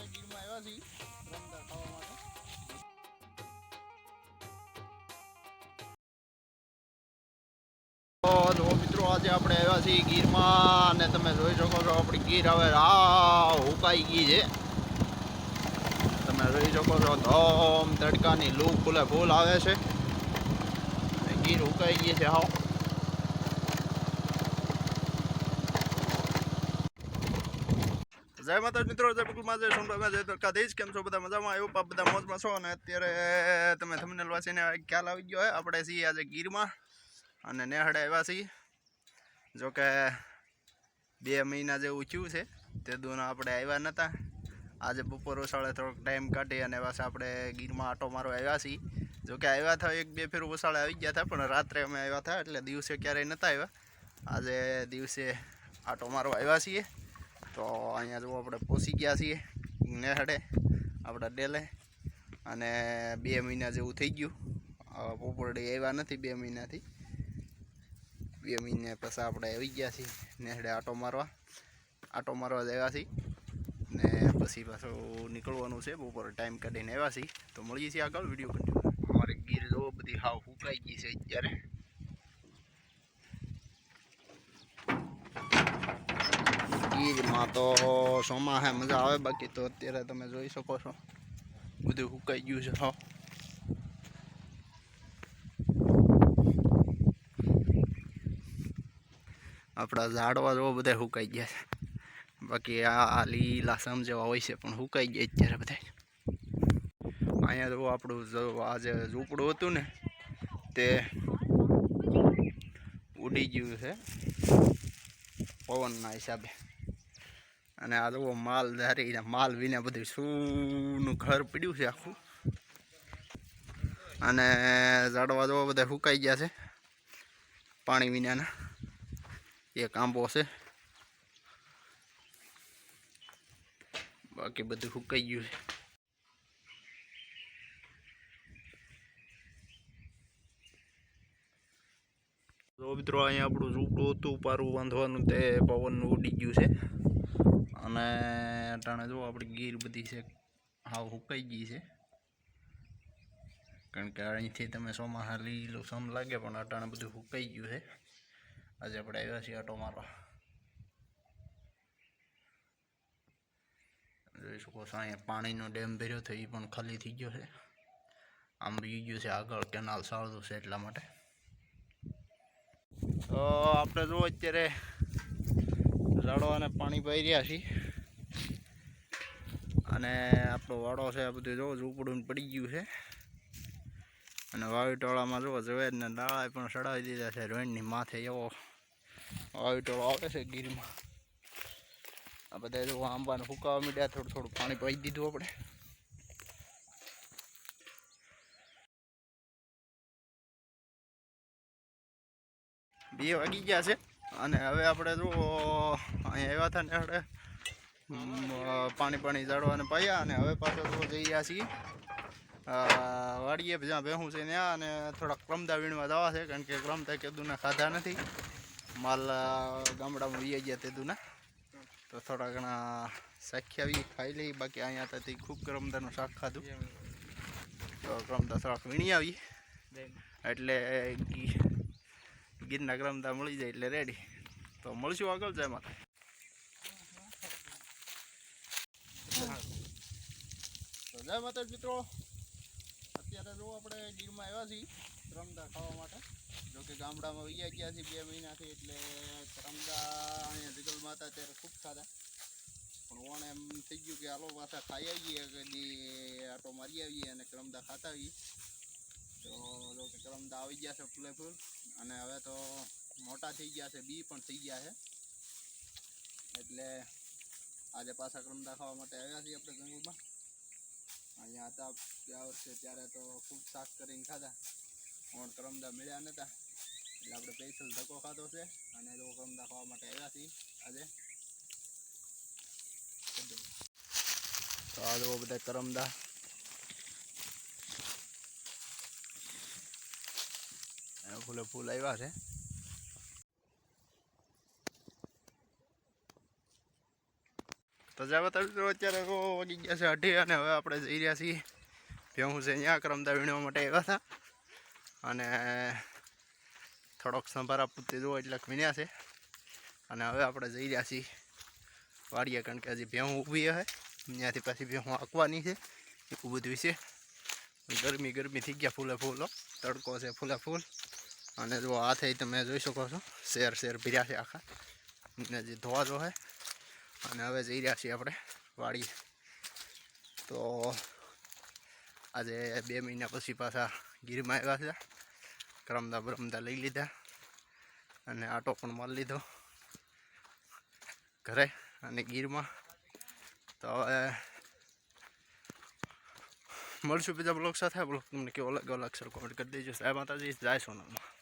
આવ્યા છીએ રમતા ખાવા માટે. મિત્રો, આજે આપણે આવ્યા છીએ ગીરમાં અને તમે જોઈ શકો છો આપણી ગીર હવે આ હુકાઈ ગઈ છે. તમે જોઈ શકો છો ધોમ તડકાની લૂક ફૂલે ફૂલ આવે છે. ગીર હુકાઈ ગઈ છે હાવ જય માતા મિત્રો, જય બકુલમાં જય સોમભાઈ જય દ્વારકાધીશ. કેમ છો બધા મજામાં? આવ્યો પાપ બધા મોજમાં છો. અને અત્યારે તમે થંબનેલ વાસીને ખ્યાલ આવી ગયો હોય આપણે છીએ આજે ગીરમાં અને નેહડે આવ્યા છીએ. જોકે બે મહિના જેવું થયું છે. તે દોના આપણે આવ્યા નહોતા આજે બપોર ઓસાળે થોડોક ટાઈમ કાઢી અને પાછા આપણે ગીરમાં આટો મારો આવ્યા છીએ. જો કે આવ્યા હતા એક બે ફેર ઓસાળે આવી ગયા હતા પણ રાત્રે અમે આવ્યા હતા એટલે દિવસે ક્યારેય નહોતા આવ્યા. આજે દિવસે આટો મારો આવ્યા છીએ. તો અહીંયા જો આપણે પહોંચી ગયા છીએ નેહડે આપણા ડેલે, અને બે મહિના જેવું થઈ ગયું. પોપરડી આવ્યા નથી બે મહિનાથી. બે મહિને પછી આપણે આવી ગયા છીએ નેહડે આટો મારવા. આટો મારવા જ આવ્યા છીએ ને પછી પાછું નીકળવાનું છે. બપોરે ટાઈમ કાઢીને આવ્યા છીએ. તો મળીએ છીએ આગળ, વીડિયો કન્ટિન્યુ અમારે ગીર બધી હાવ ફૂંકાઈ ગઈ છે અત્યારે. ગીરમાં તો ચોમાસે મજા આવે, બાકી તો અત્યારે તમે જોઈ શકો છો. બધું સુકાઈ ગયું છે હાવ આપણા ઝાડવા જો બધા સુકાઈ ગયા છે. બાકી આ લીલા સમ જેવા હોય છે, પણ સુકાઈ ગયા અત્યારે બધા. અહીંયા જો આપણું જો આ જે ઝૂંપડું હતું ને, તે ઉડી ગયું છે. પવનના હિસાબે. અને આ જુઓ માલ ધારી માલ વિના બધું સૂનું ઘર પીડ્યું છે આખું. અને ઝાડવા જોવા બધા સુકાઈ ગયા છે. પાણી વિનાના. એક આંબો છે. બાકી બધું સુકાઈ ગયું છે. તો મિત્રો, અહીંયા આપણું ઝૂંપડું હતું. પારું બાંધવાનું તે પવનનું ઉડી ગયું છે. અને અટાણે જો આપણી ગીર બધી છે, હાવ સુકાઈ ગઈ છે. કારણ કે અહીંથી તમે ચોમાસા લીલું સમ લાગે, પણ અટાણે બધું સુકાઈ ગયું છે. આજે આપણે આવ્યા છીએ આટો મારવા. જોઈ શકો છો, અહીંયા પાણીનો ડેમ ભર્યો થયો એ પણ ખાલી થઈ ગયો છે. આમ બી ગયું છે આગળ કેનાલ સાળતું છે એટલા માટે. તો આપણે જો અત્યારે ઝાડવાને પાણી પાઈ રહ્યા છીએ. અને આપણો વાડો છે, આ બધું જો ઝૂંપડું પડી ગયું છે. અને વાવીટોળામાં જોવો ઝવેરને ડાળા પણ ચડાવી દીધા છે રોઈણની માથે એવો વાવીટોળો આવે છે ગીરમાં. આ બધા જો આંબાને ફૂંકાવા મીડ્યા, થોડું થોડું પાણી પાઈ દીધું આપણે. બે વાગી ગયા છે. અને હવે આપણે જો અહીંયા આવ્યા હતા ને આપણે પાણી પાણી ઝાડવાને પાયા અને હવે પાછો તો જઈ રહ્યા છીએ. વાડીએ જ્યાં ભેહું છે ત્યાં અને થોડાક ક્રમદા વીણવા જવા છે કારણ કે ક્રમતા કેદુના ખાધા નથી. માલ ગામડામાં વી ગયા તેદુના તો થોડા ઘણા શાખ્યાવી ખાઈ લઈ બાકી અહીંયા ત્યાંથી તે ખૂબ ક્રમદાનું શાક ખાધું. તો ક્રમદા થોડાક વીણી આવી. એટલે ગીરના ક્રમદા મળી જાય એટલે રેડી તો મળશું આગળ જાય તો જય માતા મિત્રો. અત્યારે જો આપણે ગીરમાં આવ્યા છીએ રમદા ખાવા માટે. જો કે ગામડામાં વૈયા ગયા છીએ બે મહિનાથી એટલે રમદા અહીંયા જગલ માતા ત્યારે ખૂબ ખાધા. પણ ઓણ એમ થઈ ગયું કે હાલો પાછા ખાઈ આવીએ કદી આટો મારી આવીએ અને ક્રમદા ખાતા આવીએ. તો જો કે કરમદા આવી ગયા છે ફૂલે ફૂલ. અને હવે તો મોટા થઈ ગયા છે, બી પણ થઈ ગયા છે. એટલે આજે પાછા કરમદા ખાવા માટે આવ્યા છીએ આપણે જંગલમાં. અહીંયા હતા, ગયા વર્ષે ત્યારે તો ખૂબ શાક કરીને ખાધા. પણ કરમદા મળ્યા નહોતા એટલે આપણે પૈસલ ધક્કો ખાધો છે અને લોકો કરમદા ખાવા માટે આવ્યા છીએ આજે. તો આ બધા કરમદા ફૂલે ફૂલ આવ્યા છે તો જ્યાં બતાવી અત્યારે તો વાગી ગયા છે અઢી અને હવે આપણે જઈ રહ્યા છીએ ભેહું છે અહીંયા રમતા વીણવા માટે આવ્યા હતા અને થોડોક સંભારા પૂરતી જો એટલે વીણ્યા છે અને હવે આપણે જઈ રહ્યા છીએ વાડીએ કારણ કે હજી ભેહું ઊભી હશે ત્યાંથી પાછી ભેહું આંકવાની છે એવું બધું છે ગરમી ગરમી થઈ ગયા ફૂલે ફૂલો તડકો છે ફૂલે ફૂલ અને જો હાથે તમે જોઈ શકો છો, શેર શેર ભીર્યા છે આખા. ને જે ધોવા જો છે અને હવે જઈ રહ્યા છીએ આપણે વાડીએ. તો આજે બે મહિના પછી પાછા ગીરમાં આવ્યા છે. કરમદા બરમદા લઈ લીધા અને આટો પણ મારી લીધો ઘરે અને ગીરમાં. તો હવે મળશું બીજા બ્લોગ સાથે. બ્લોગ તમને કેવો લાગ્યો લાગશે કોમેન્ટ કરી દેજો. સાહેબ માતાજી, જાય સોનલમાં